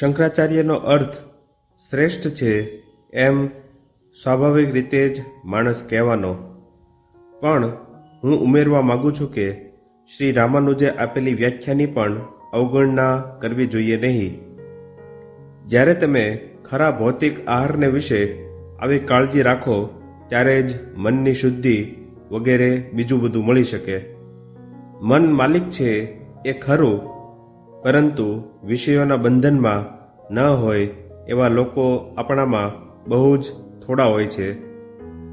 શંકરાચાર્યનો અર્થ શ્રેષ્ઠ છે એમ સ્વાભાવિક રીતે જ માણસ કહેવાનો. પણ હું ઉમેરવા માગું છું કે શ્રી રામાનુજે આપેલી વ્યાખ્યાની પણ અવગણના કરવી જોઈએ નહીં. જ્યારે તમે ખરા ભૌતિક આહારને વિશે આવી કાળજી રાખો, ત્યારે જ મનની શુદ્ધિ વગેરે બીજું બધું મળી શકે. મન માલિક છે એ ખરું પરંતુ વિષયોના બંધનમાં ન હોય એવા લોકો આપણામાં બહુ જ થોડા હોય છે.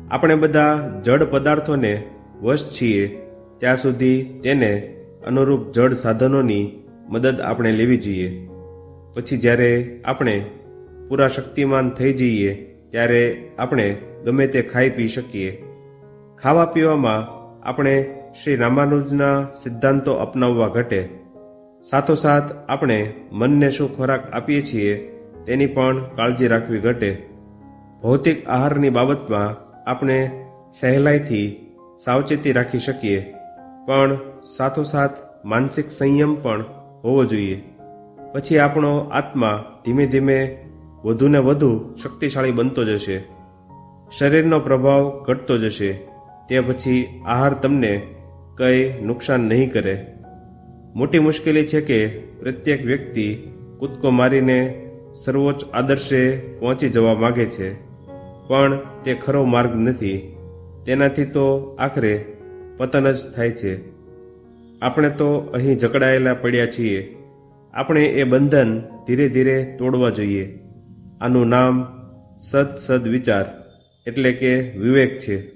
આપણે બધા જડ પદાર્થોને વશ છીએ, ત્યાં સુધી તેને અનુરૂપ જડ સાધનોની મદદ આપણે લેવી જોઈએ. પછી જ્યારે આપણે પૂરા શક્તિમાન થઈ જઈએ, ત્યારે આપણે ગમે તે ખાઈ પી શકીએ. ખાવા પીવામાં આપણે શ્રી રામાનુજના સિદ્ધાંતો અપનાવવા ઘટે. સાથોસાથ આપણે મનને શું ખોરાક આપીએ છીએ તેની પણ કાળજી રાખવી ઘટે. ભૌતિક આહારની બાબતમાં આપણે સહેલાઈથી સાવચેતી રાખી શકીએ, પણ સાથોસાથ માનસિક સંયમ પણ હોવો જોઈએ. પછી આપણો આત્મા ધીમે ધીમે વધુને વધુ શક્તિશાળી બનતો જશે. શરીરનો પ્રભાવ ઘટતો જશે. તે પછી આહાર તમને કંઈ નુકસાન નહીં કરે. મોટી મુશ્કેલી છે કે પ્રત્યેક વ્યક્તિ કૂદકો મારીને સર્વોચ્ચ આદર્શે પહોંચી જવા માગે છે. પણ તે ખરો માર્ગ નથી. તેનાથી તો આખરે પતન જ થાય છે. આપણે તો અહીં જકડાયેલા પડ્યા છીએ. આપણે એ બંધન ધીરે ધીરે તોડવા જોઈએ. આનું નામ સદ સદ વિચાર એટલે કે વિવેક છે.